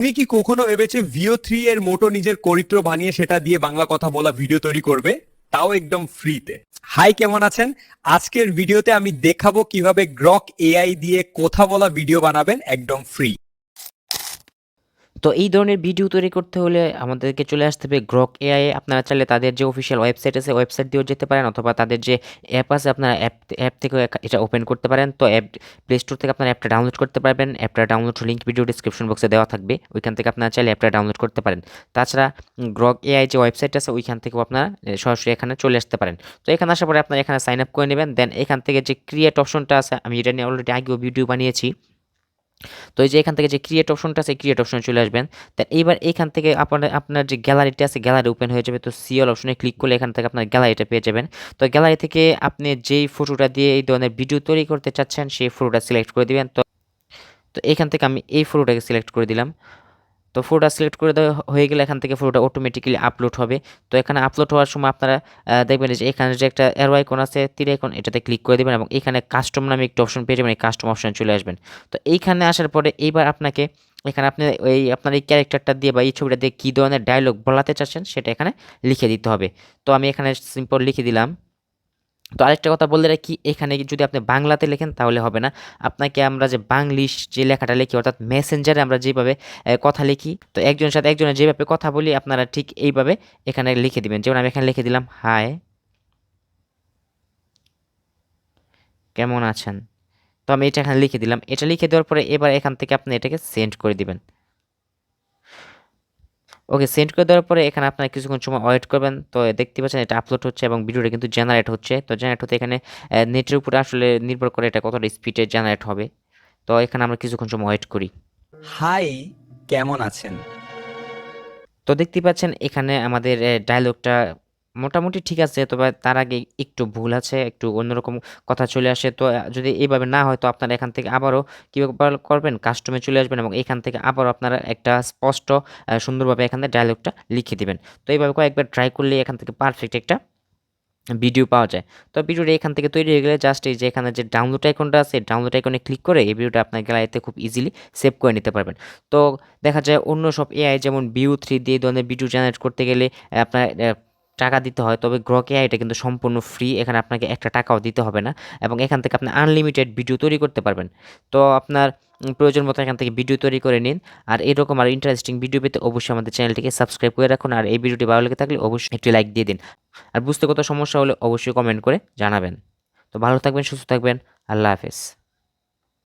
তুমি কি কখনো ভেবেছে ভিও থ্রি এর মোটো নিজের চরিত্র বানিয়ে সেটা দিয়ে বাংলা কথা বলা ভিডিও তৈরি করবে? তাও একদম ফ্রিতে হাই কেমন আছেন? আজকের ভিডিওতে আমি দেখাবো কীভাবে গ্রক এআই দিয়ে কথা বলা ভিডিও বানাবেন একদম ফ্রি তো এই ধরনের ভিডিও তৈরি করতে হলে আমাদেরকে চলে আসতে হবে গ্রক এআই আপনারা চাইলে তাদের যে অফিসিয়াল ওয়েবসাইট আছে ওয়েবসাইট দিয়েও যেতে পারেন অথবা তাদের যে অ্যাপ আছে, আপনারা অ্যাপ অ্যাপ থেকে এটা ওপেন করতে পারেন। তো অ্যাপ প্লে স্টোর থেকে আপনারা অ্যাপটা ডাউনলোড করতে পারবেন। অ্যাপটা ডাউনলোড লিঙ্ক ভিডিও ডিসক্রিপশন বক্সে দেওয়া থাকবে। ওইখান থেকে আপনারা চাইলে অ্যাপটা ডাউনলোড করতে পারেন। তাছাড়া গ্রক এআই যে ওয়েবসাইট আছে, ওইখান থেকেও আপনারা সরাসরি এখানে চলে আসতে পারেন। তো এখানে আসার পরে আপনারা এখানে সাইন আপ করে নেবেন। দেন এখান থেকে যে ক্রিয়েট অপশনটা আছে, আমি এটা নিয়ে অলরেডি আগেও ভিডিও বানিয়েছি। তো এই যে এখান থেকে যে ক্রিয়েট অপশনটা আছে ক্রিয়েট অপশনে চলে আসবেন। দেন এইবার এখান থেকে আপনার আপনার যে গ্যালারিটা আছে গ্যালারি ওপেন হয়ে যাবে। তো সিএল অপশনে ক্লিক করলে এখান থেকে আপনার গ্যালারিটা পেয়ে যাবেন। তো গ্যালারি থেকে আপনি যেই ফটোটা দিয়ে এই ধরনের ভিডিও তৈরি করতে চাচ্ছেন, সেই ফটোটা সিলেক্ট করে দিবেন। তো তো এখান থেকে আমি এই ফটোটাকে সিলেক্ট করে দিলাম। তো ফটোটা সিলেক্ট করে দেওয়া হয়ে গেলে এখান থেকে ফটোটা অটোমেটিক্যালি আপলোড হবে। তো এখানে আপলোড হওয়ার সময় আপনারা দেখবেন যে এখানে যে একটা অ্যারো আইকন আছে, তীর আইকন এটাতে ক্লিক করে দেবেন এবং এখানে কাস্টম নামে একটা অপশন পেয়ে যাবেন, এই কাস্টম অপশন চলে আসবেন। তো এইখানে আসার পরে এইবার আপনাকে এখানে আপনি এই, আপনার এই ক্যারেক্টারটা দিয়ে বা এই ছবিটা দিয়ে কী ধরনের ডায়লগ বলাতে চাচ্ছেন, সেটা এখানে লিখে দিতে হবে। তো আমি এখানে সিম্পল লিখে দিলাম। তো আরেকটা কথা বলতে রাখি, এখানে যদি আপনি বাংলাতে লেখেন তাহলে হবে না। আপনাকে আমরা যে বাংলিশ যে লেখাটা লিখি, অর্থাৎ মেসেঞ্জারে আমরা যেভাবে কথা লিখি, তো একজনের সাথে একজনের যেভাবে কথা বলি, আপনারা ঠিক এইভাবে এখানে লিখে দিবেন। যেমন আমি এখানে লিখে দিলাম, হাই, কেমন আছেন? তো আমি এটা এখানে লিখে দিলাম। এটা লিখে দেওয়ার পরে এবার এখান থেকে আপনি এটাকে সেন্ড করে দিবেন। ওকে সেন্ড করে দেওয়ার পরে এখানে আপনারা কিছুক্ষণ সময় ওয়েট করবেন। তো দেখতে পাচ্ছেন এটা আপলোড হচ্ছে এবং ভিডিওটা কিন্তু জেনারেট হচ্ছে। তো জেনারেট হতে এখানে নেটের উপরে আসলে নির্ভর করে এটা কতটা স্পিডে জেনারেট হবে। তো এখানে আমরা কিছুক্ষণ সময় ওয়েট করি। হাই কেমন আছেন? তো দেখতে পাচ্ছেন এখানে আমাদের ডায়লগটা মোটামুটি ঠিক আছে, তবে তার আগে একটু ভুল আছে, একটু অন্যরকম কথা চলে আসে। তো যদি এইভাবে না হয়, তো আপনারা এখান থেকে আবারও কীভাবে করবেন? কাস্টমে চলে আসবেন এবং এখান থেকে আবারও আপনারা একটা স্পষ্ট সুন্দরভাবে এখানে ডায়লগটা লিখে দিবেন। তো, এইভাবে কয়েকবার ট্রাই করলে এখান থেকে পারফেক্ট একটা ভিডিও পাওয়া যায়। তো ভিডিওটা এখান থেকে তৈরি হয়ে গেলে জাস্ট এই যে এখানে যে ডাউনলোড আইকনটা আছে ডাউনলোড আইকনে ক্লিক করে এই ভিডিওটা আপনার গ্যালারিতে খুব ইজিলি সেভ করে নিতে পারবেন। তো, দেখা যায় অন্য সব এআই যেমন ভিউ থ্রি দিয়ে ধরনের ভিডিও জেনারেট করতে গেলে আপনার টাকা দিতে হয়, তবে গ্রক এআইটা কিন্তু সম্পূর্ণ ফ্রি এখানে আপনাকে একটা টাকাও দিতে হবে না এবং এখান থেকে আপনি আনলিমিটেড ভিডিও তৈরি করতে পারবেন। তো আপনার প্রয়োজন মতো এখান থেকে ভিডিও তৈরি করে নিন, আর এরকম আর ইন্টারেস্টিং ভিডিও পেতে অবশ্যই আমাদের চ্যানেলটিকে সাবস্ক্রাইব করে রাখুন, আর এই ভিডিওটি ভালো লেগে থাকলে অবশ্যই একটি লাইক দিয়ে দিন। আর বুঝতে কত সমস্যা হলে অবশ্যই কমেন্ট করে জানাবেন। তো ভালো থাকবেন, সুস্থ থাকবেন, আল্লাহ হাফেজ।